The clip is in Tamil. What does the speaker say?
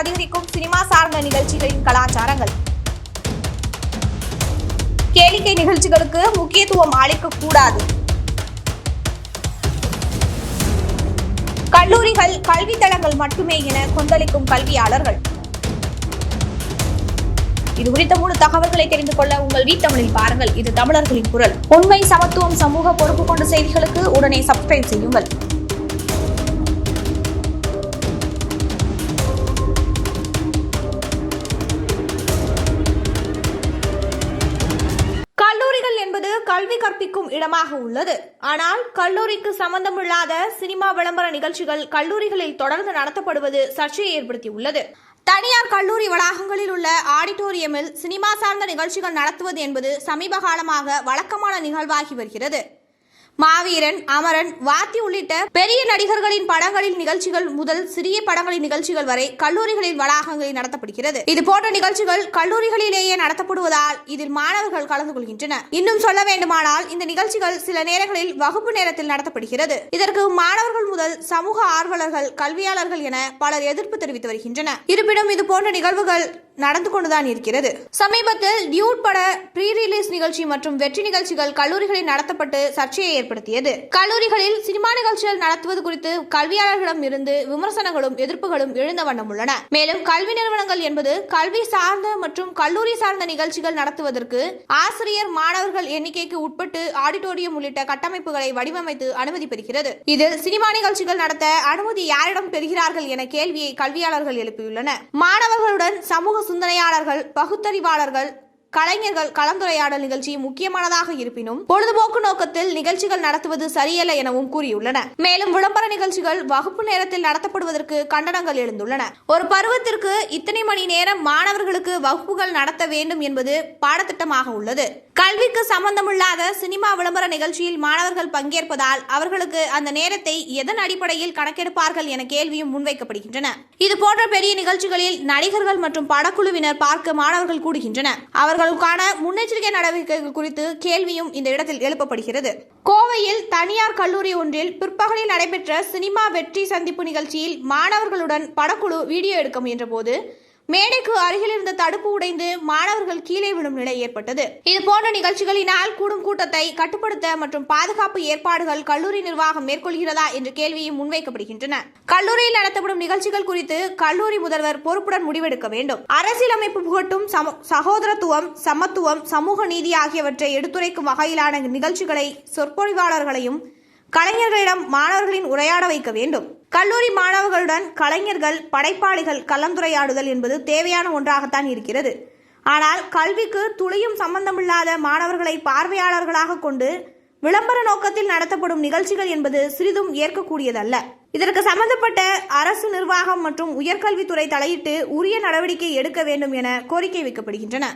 அதிகரிக்கும் சினிமா சார்ந்த நிகழ்ச்சிகளின் கலாச்சாரங்கள். கேளிக்கை நிகழ்ச்சிகளுக்கு முக்கியத்துவம் அளிக்கக்கூடாது. கல்லூரிகள் கல்வித்தளங்கள் மட்டுமே என கொந்தளிக்கும் கல்வியாளர்கள். இது குறித்த முழு தகவல்களை தெரிந்து கொள்ள உங்கள் வீட்டமிழில் பாருங்கள். இது தமிழர்களின் குரல். உண்மை சமத்துவம் சமூக பொறுப்பு கொண்ட செய்திகளுக்கு உடனே சப்ஸ்கிரைப் செய்யுங்கள். கல்வி கற்பிக்கும் இடமாக உள்ளது. ஆனால் கல்லூரிக்கு சம்பந்தமில்லாத சினிமா விளம்பர நிகழ்ச்சிகள் கல்லூரிகளில் தொடர்ந்து நடத்தப்படுவது சர்ச்சையை ஏற்படுத்தியுள்ளது. தனியார் கல்லூரி வளாகங்களில் உள்ள ஆடிட்டோரியமில் சினிமா சார்ந்த நிகழ்ச்சிகள் நடத்துவது என்பது சமீப காலமாக வழக்கமான நிகழ்வாகி வருகிறது. மாவீரன் அமரன் வாத்தி உள்ளிட்ட பெரிய நடிகர்களின் படங்களின் நிகழ்ச்சிகள் முதல் சிறிய படங்களின் நிகழ்ச்சிகள் வரை கல்லூரிகளின் வளாகங்களில் நடத்தப்படுகிறது. இது போன்ற நிகழ்ச்சிகள் கல்லூரிகளிலேயே நடத்தப்படுவதால் இதில் மாணவர்கள் கலந்து கொள்கின்றனர் இன்னும் சொல்ல வேண்டுமானால் இந்த நிகழ்ச்சிகள் சில நேரங்களில் வகுப்பு நேரத்தில் நடத்தப்படுகிறது. இதற்கு மாணவர்கள் முதல் சமூக ஆர்வலர்கள் கல்வியாளர்கள் என பலர் எதிர்ப்பு தெரிவித்து வருகின்றனர். இருப்பினும் இது போன்ற நிகழ்வுகள் நடந்து கொண்டுதான் இருக்கிறது. சமீபத்தில் டியூட் பட ப்ரீ ரிலீஸ் நிகழ்ச்சி மற்றும் வெற்றி நிகழ்ச்சிகள் கல்லூரிகளில் நடத்தப்பட்டு சர்ச்சையை ஏற்படுத்தியது. கல்லூரிகளில் சினிமா நிகழ்ச்சிகள் நடத்துவது குறித்து கல்வியாளர்களிடம் இருந்து விமர்சனங்களும் எதிர்ப்புகளும் எழுந்த வண்ணம் உள்ளன. மேலும் கல்வி நிறுவனங்கள் என்பது கல்வி சார்ந்த மற்றும் கல்லூரி சார்ந்த நிகழ்ச்சிகள் நடத்துவதற்கு ஆசிரியர் மாணவர்கள் எண்ணிக்கைக்கு உட்பட்டு ஆடிட்டோரியம் உள்ளிட்ட கட்டமைப்புகளை வடிவமைத்து அனுமதி பெறுகிறது. இதில் சினிமா நிகழ்ச்சிகள் நடத்த அனுமதி யாரிடம் பெறுகிறார்கள் என கேள்வியை கல்வியாளர்கள் எழுப்பியுள்ளனர். மாணவர்களுடன் சமூக சிந்தனையாளர்கள் பகுத்தறிவாளர்கள் கலைஞர்கள் கலந்துரையாடல் நிகழ்ச்சி முக்கியமானதாக இருப்பினும் பொழுதுபோக்கு நோக்கத்தில் நிகழ்ச்சிகள் நடத்துவது சரியல்ல எனவும் கூறியுள்ளன. மேலும் விளம்பர நிகழ்ச்சிகள் வகுப்பு நேரத்தில் நடத்தப்படுவதற்கு கண்டனங்கள் எழுந்துள்ளன. ஒரு பருவத்திற்கு இத்தனை மணி நேரம் மாணவர்களுக்கு வகுப்புகள் நடத்த வேண்டும் என்பது பாடத்திட்டமாக உள்ளது. கல்விக்கு சம்பந்தமில்லாத சினிமா விளம்பர நிகழ்ச்சியில் மாணவர்கள் பங்கேற்பதால் அவர்களுக்கு அந்த நேரத்தை எதன் அடிப்படையில் கணக்கெடுப்பார்கள் என கேள்வியும் முன்வைக்கப்படுகின்றன. இது போன்ற பெரிய நிகழ்ச்சிகளில் நடிகர்கள் மற்றும் படக்குழுவினர் பார்க்க மாணவர்கள் கூடுகின்றனர் அவர்களுக்கான முன்னெச்சரிக்கை நடவடிக்கைகள் குறித்து கேள்வியும் இந்த இடத்தில் எழுப்பப்படுகிறது. கோவையில் தனியார் கல்லூரி ஒன்றில் பிற்பகலில் நடைபெற்ற சினிமா வெற்றி சந்திப்பு நிகழ்ச்சியில் மாணவர்களுடன் படக்குழு வீடியோ எடுக்க முயன்றபோது மேடைக்கு அருகில் இருந்த தடுப்பு உடைந்து மாணவர்கள் கீழே விழும் நிலை ஏற்பட்டது. இது போன்ற நிகழ்ச்சிகளினால் கூடும் கூட்டத்தை கட்டுப்படுத்த மற்றும் பாதுகாப்பு ஏற்பாடுகள் கல்லூரி நிர்வாகம் மேற்கொள்கிறதா என்ற கேள்வியும் முன்வைக்கப்படுகின்றன. கல்லூரியில் நடத்தப்படும் நிகழ்ச்சிகள் குறித்து கல்லூரி முதல்வர் பொறுப்புடன் முடிவெடுக்க வேண்டும். அரசியலமைப்பு புகட்டும் சம- சகோதரத்துவம் சமத்துவம் சமூக நீதி ஆகியவற்றை எடுத்துரைக்கும் வகையிலான நிகழ்ச்சிகளை சொற்பொழிவாளர்களையும் கலைஞர்களிடம் மாணவர்களின் உரையாட வைக்க வேண்டும். கல்லூரி மாணவர்களுடன் கலைஞர்கள் படைப்பாளிகள் கலந்துரையாடுதல் என்பது தேவையான ஒன்றாகத்தான் இருக்கிறது. ஆனால் கல்விக்கு துளியும் சம்பந்தமில்லாத மாணவர்களை பார்வையாளர்களாக கொண்டு விளம்பர நோக்கத்தில் நடத்தப்படும் நிகழ்ச்சிகள் என்பது சிறிதும் ஏற்கக்கூடியதல்ல. இதற்கு சம்பந்தப்பட்ட அரசு நிர்வாகம் மற்றும் உயர்கல்வித்துறை தலையிட்டு உரிய நடவடிக்கை எடுக்க வேண்டும் என கோரிக்கை வைக்கப்படுகின்றன.